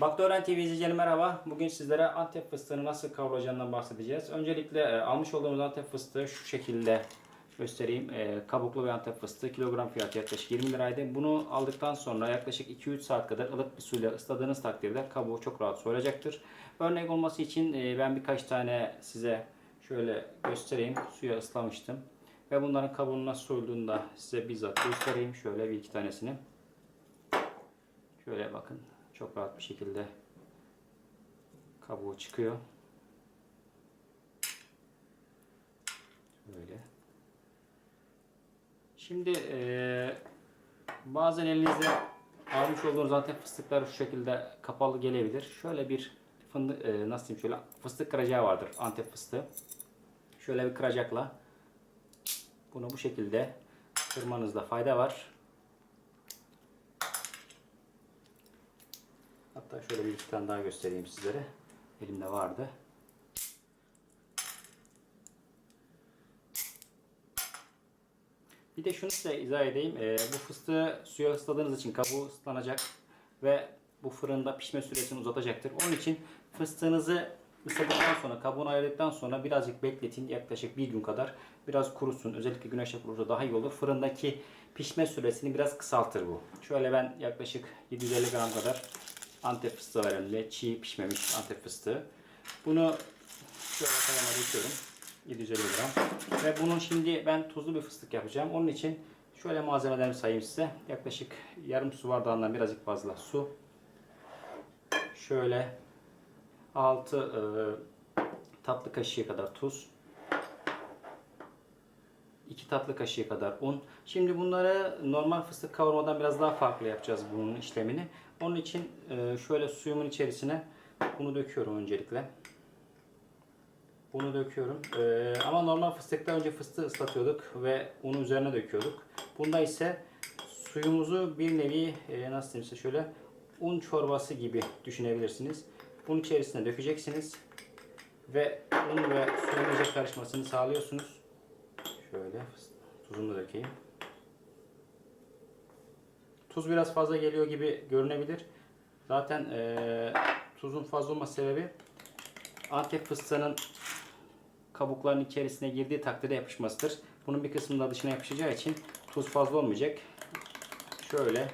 Baktören TV izleyicileri merhaba. Bugün sizlere Antep fıstığını nasıl kavrulacağından bahsedeceğiz. Öncelikle e, almış olduğumuz Antep fıstığı şu şekilde göstereyim. E, kabuklu bir Antep fıstığı kilogram fiyatı yaklaşık 20 liraydı. Bunu aldıktan sonra yaklaşık 2-3 saat kadar ılık bir suyla ısladığınız takdirde kabuğu çok rahat soyulacaktır. Örnek olması için e, ben birkaç tane size şöyle göstereyim. Suya ıslamıştım. Ve bunların kabuğunun nasıl soyulduğunu da size bizzat göstereyim. Şöyle bir iki tanesini. Şöyle bakın. Çok rahat bir şekilde kabuğu çıkıyor. Böyle. Şimdi eee, bazen elinizde almış olduğunuz antep fıstıkları şu şekilde kapalı gelebilir. Şöyle bir fındık, eee, nasıl diyeyim şöyle fıstık kıracağı vardır antep fıstığı. Şöyle bir kıracakla bunu bu şekilde kırmanızda fayda var. Hatta şöyle bir iki tane daha göstereyim sizlere. Elimde vardı. Bir de şunu size izah edeyim. Ee, bu fıstığı suya ısladığınız için kabuğu ıslanacak ve bu fırında pişme süresini uzatacaktır. Onun için fıstığınızı ısladıktan sonra, kabuğunu ayırdıktan sonra birazcık bekletin. Yaklaşık bir gün kadar. Biraz kurusun. Özellikle güneşte kurursa daha iyi olur. Fırındaki pişme süresini biraz kısaltır bu. Şöyle ben yaklaşık 750 gram kadar Antep fıstığı var elimde. Çiğ pişmemiş Antep fıstığı. Bunu şöyle kayama döküyorum. 750 gram. Ve bunun şimdi ben tuzlu bir fıstık yapacağım. Onun için şöyle malzemelerimi sayayım size. Yaklaşık yarım su bardağından birazcık fazla su. Şöyle 6 tatlı kaşığı kadar tuz. 2 tatlı kaşığı kadar un. Şimdi bunları normal fıstık kavurmadan biraz daha farklı yapacağız bunun işlemini. Onun için e, şöyle suyumun içerisine bunu döküyorum öncelikle. Bunu döküyorum. E, ama normal fıstıkta önce fıstığı ıslatıyorduk ve unu üzerine döküyorduk. Bunda ise suyumuzu bir nevi e, nasıl diyeyim size şöyle un çorbası gibi düşünebilirsiniz. Bunun içerisine dökeceksiniz ve un ve suyun iyice karışmasını sağlıyorsunuz. Şöyle tuzunu da dökeyim. Tuz biraz fazla geliyor gibi görünebilir. Zaten eee, tuzun fazla olma sebebi Antep fıstığının kabukların içerisine girdiği takdirde yapışmasıdır. Bunun bir kısmı da dışına yapışacağı için tuz fazla olmayacak. Şöyle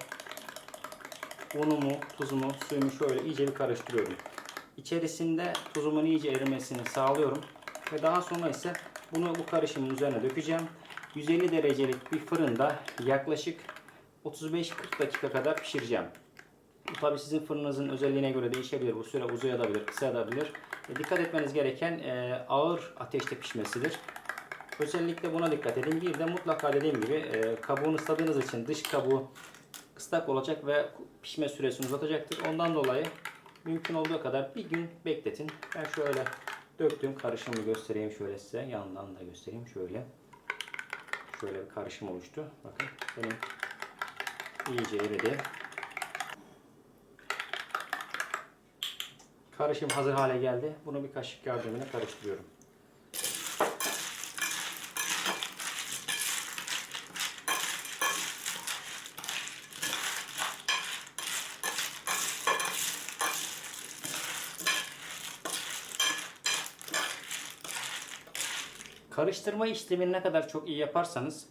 unumu, tuzumu, suyumu şöyle iyice bir karıştırıyorum. İçerisinde tuzumun iyice erimesini sağlıyorum. Ve daha sonra ise bunu bu karışımın üzerine dökeceğim. 150 derecelik bir fırında yaklaşık 35-40 dakika kadar pişireceğim. Bu tabi sizin fırınınızın özelliğine göre değişebilir. Bu süre uzayabilir, kısalabilir. E, dikkat etmeniz gereken e, ağır ateşte pişmesidir. Özellikle buna dikkat edin. Bir de mutlaka dediğim gibi e, kabuğunu ısladığınız için dış kabuğu ıslak olacak ve pişme süresini uzatacaktır. Ondan dolayı mümkün olduğu kadar bir gün bekletin. Ben şöyle döktüğüm karışımı göstereyim şöyle size. Yanından da göstereyim şöyle. Şöyle bir karışım oluştu. Bakın benim iyice eridi. Karışım hazır hale geldi. Bunu bir kaşık yardımıyla karıştırıyorum. Karıştırma işlemini ne kadar çok iyi yaparsanız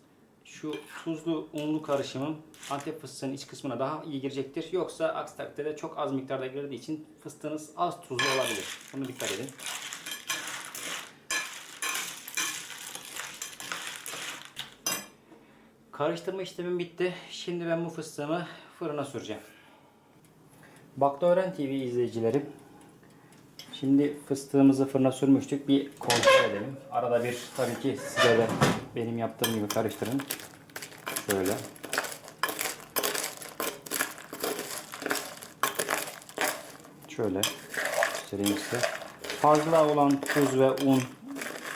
şu tuzlu unlu karışımın Antep fıstığının iç kısmına daha iyi girecektir. Yoksa aksi takdirde çok az miktarda girdiği için fıstığınız az tuzlu olabilir. Bunu dikkat edin. Karıştırma işlemim bitti. Şimdi ben bu fıstığımı fırına süreceğim. Baktı Öğren TV izleyicilerim. Şimdi fıstığımızı fırına sürmüştük. Bir kontrol edelim. Arada bir tabii ki size de benim yaptığım gibi karıştırın. Şöyle. Şöyle göstereyim size. Fazla olan tuz ve un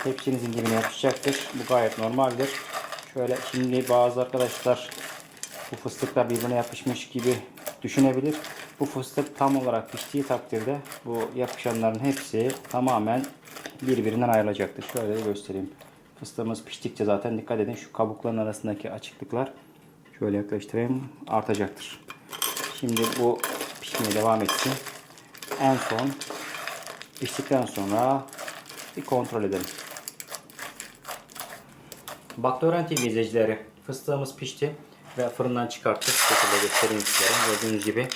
tepsinizin dibine yapışacaktır. Bu gayet normaldir. Şöyle şimdi bazı arkadaşlar bu fıstıklar birbirine yapışmış gibi düşünebilir. Bu fıstık tam olarak piştiği takdirde bu yapışanların hepsi tamamen birbirinden ayrılacaktır. Şöyle de göstereyim. Fıstığımız piştikçe zaten dikkat edin şu kabukların arasındaki açıklıklar şöyle yaklaştırayım artacaktır. Şimdi bu pişmeye devam etsin. en son piştikten sonra bir kontrol edelim. Baktören TV izleyicileri fıstığımız pişti ve fırından çıkarttık. Bu şekilde göstereyim sizlere. Gördüğünüz gibi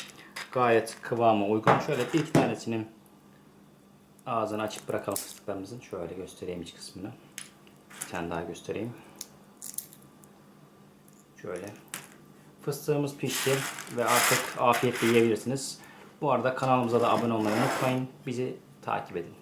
gayet kıvama uygun. Şöyle bir iki tanesinin ağzını açık bırakalım fıstıklarımızın. Şöyle göstereyim iç kısmını. Bir tane daha göstereyim. Şöyle. Fıstığımız pişti ve artık afiyetle yiyebilirsiniz. Bu arada kanalımıza da abone olmayı unutmayın. Bizi takip edin.